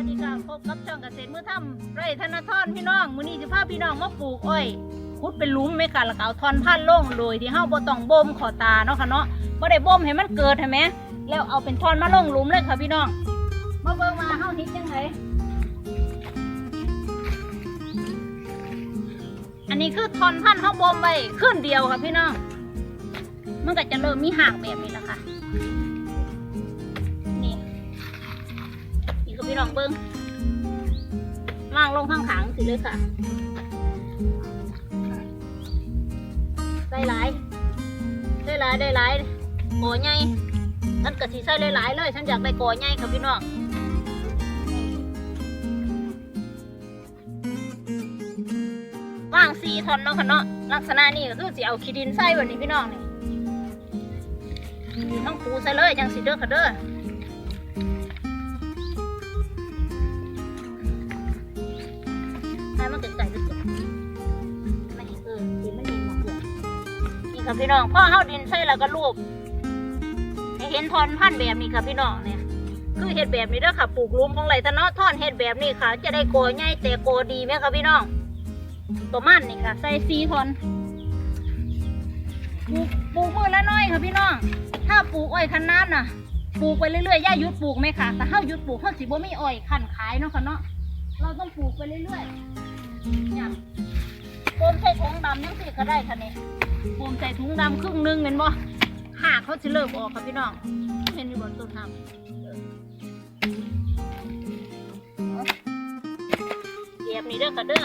วัสดีค่ะพบกับช่องเกษตรมือทำไร่ธนาทรพี่น้องมื้อนี้สิพาพี่น้องมาปลูกอ้อยขุดเป็นหลุมไหมค่ะแล้วก็เอาทอนพันลงโดยที่เฮาบ่ต้องบ่มขอตาเนาะค่ะเนาะบ่ได้บ่มให้มันเกิดใช่ไหมแล้วเอาเป็นทอนมาลงหลุมเลยค่ะพี่น้องมาเบิ่งมาเฮาเฮ็ดจังไดอันนี้คือทอนพันเฮาบ่มไว้ขึ้นเดียวค่ะพี่น้องมันก็จะเริ่มมีหางแบบนี้แล้วค่ะ พี่น้องเบิ้งล่างลงข้างขางสิเลยค่ะได้หลายได้หลายได้หลายโกใหญ่ฉันกะสีใส่หลายๆเลย ฉันอยากได้โกใหญ่ค่ะพี่น้องว่างซีทอนเนาะค่ะเนาะลักษณะนี้ก็คือสิเอาขี้ดินใส่แบบนี้พี่น้องนี่ต้องปูใส่เลยจังสิเด้อค่ะเด้อ ค่ะพี่น้องพ่อเฮาดินใส่แล้วก็ลูกให้เห็นทอนพันแบบนี้ค่ะพี่น้องเนี่ยคือเห็ดแบบนี้เด้อค่ะปลูกลุมของไรตะเนาะท่อนเห็ดแบบนี้ค่ะ จะได้โกใหญ่แต่โกดีไหมคะพี่น้องตัวมันนี่ค่ะ ใส่ซีทอนปลูกปลูกมือละน้อยค่ะพี่น้อง ถ้าปลูกอ้อยคันน้ำน่ะปลูกไปเรื่อยๆย่าหยุดปลูกไหมค่ะแต่เฮาหยุดปลูกเฮาสิบ่มีอ้อยคันขายเนาะค่ะเนาะเราต้องปลูกไปเรื่อยๆ ถุงดำยังสิก็ได้ค่ะนี่โฟมใส่ถุงดำครึ่งหนึงเห็นบ่หากเขาจะเริ่มออกค่ะพี่น้องเห็นอยู่บนต้นน้ำเก็บนี่เด้อค่ะเด้อ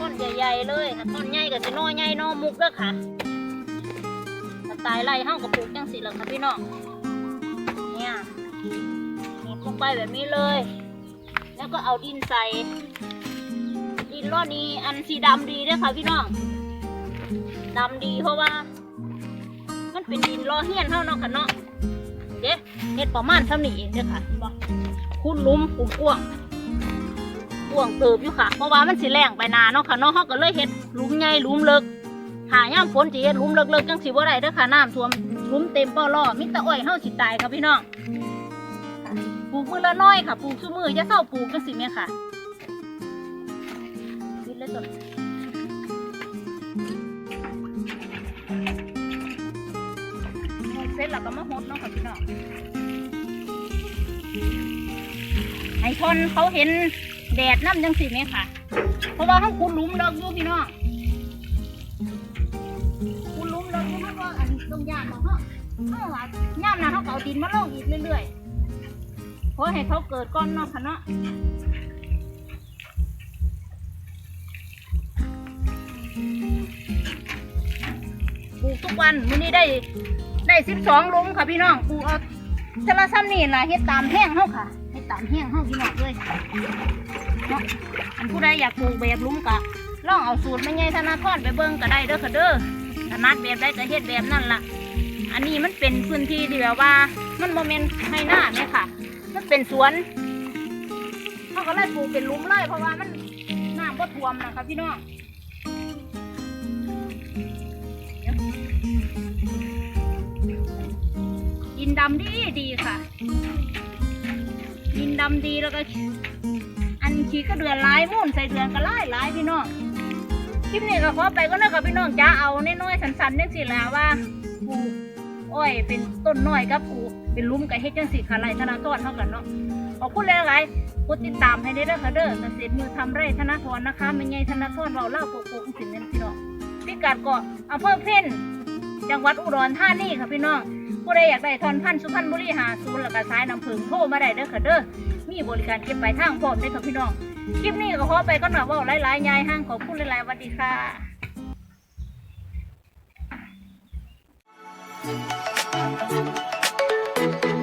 ต้นใหญ่ๆเลยต้นใหญ่ก็จะนอยใหญ่นอมุกเด้อค่ะสไตล์ไรเฮาก็ปลูกจังสิล่ะค่ะพี่น้องเนี่ยนี่ลงไปแบบนี้เลย แล้วก็เอาดินใส่ ดินร่อนี้ อันสีดำดีเด้วยค่ะพี่น้องดำดีเพราะว่า มันเป็นดินรอเฮียนเท่าเนาะค่ะเนาะเด้เฮ็ดประมาณเท่านี้เองเด้อค่ะเห็นบ่คุณลุมกว้างกว้างเติบอยู่ค่ะ เพราะว่ามันสิแรงไปนาเนาะค่ะเนาะเขาก็เลยเฮ็ดลุมใหญ่ลุมเลิกหาย่ามฝนสิเฮ็ดลุมเลิกๆจังสิบ่ได้เด้อค่ะน้ำท่วมลุมเต็มป้อล่อมิตรอ้อยเฮาสิตายค่ะพี่น้องปลูกมือละน้อยค่ะปลูกชั่วมือจะเศร้าปลูกจังสิเนี่ยค่ะ คิดเลยต้นเสร็จแล้วก็มาหดเนาะค่ะพี่น้องให้คนเขาเห็นแดดน้ำจังสิเนี่ยค่ะ เพราะว่าเขาขุดหลุมเลิกอยู่พี่น้องขุดหลุมเลิกอยู่เพราะว่าอันตรงยานเนาะเขาเขาว่าย่ามนะเขาเอาดินมาลงอีกเรื่อยๆเพราะให้เขาเกิดก้อนเนอกค่ะเนาะ ลูกทุกวันมื้อนี้ได้ได้สิบสองลุมค่ะพี่น้องปลูกเอาเทละซ้ำนี่ล่ะเฮ็ดตามแห้งเฮาค่ะเฮ็ดตามแห้งเฮาพี่น้องเลยเนาะอันผู้ใดอยากปลูกแบบลุมกะลองเอาสูตรไม่ไงธนาคารไปเบิ่งก็ได้เด้อค่ะเด้อถนัดแบบใดก็เฮ็ดแบบนั่นล่ะ อันนี้มันเป็นพื้นที่ที่แบบว่า มันโมเมนให้หน้าเนี่ยค่ะ มันเป็นสวนเขาก็เลยปลูกเป็นลุมเลยเพราะว่ามันน้ำก็ท่วมนะคะพี่น้อง นดำดีดีค่ะ ดินดำดีแล้วก็ อันขี้ก็เดือนลายมุ่นใส่เดือนก็ลายลายพี่น้องคลิปนี้ก็ขอไปก็นะกับพี่น้องจ้าเอาน้อยๆสันๆจังสิและว่าปลูกอ้อยเป็นต้นน้อยกับปลูกเป็นลุมกับเฮ็ดจังสิค่ะไรธนาคารเท่ากันเนาะขอบคุณหลายๆกดติดตามให้ได้เด้อค่ะเด้อเกษตรมือทำไร่ธนาธรนะคะไม่ไงธนาธรเราเล่าโกโก้สินเน้นพี่น้องพิกัดเกาะอำเภอเพ่นจังหวัดอุดรธานีค่ะพี่น้อง ผู้ใดอยากได้ทอนพันสุพรรณบุรีหาศูนย์แล้วก็สายน้ำผึ้งโทรมาได้เด้อค่ะเด้อมีบริการเก็บไปลายทางพร้อมเด้อค่ะพี่น้องคลิปนี้ก็ขอไปก็หน่อยว่าหลายๆยายห้างขอบคุณหลายๆสวัสดีค่ะ Thank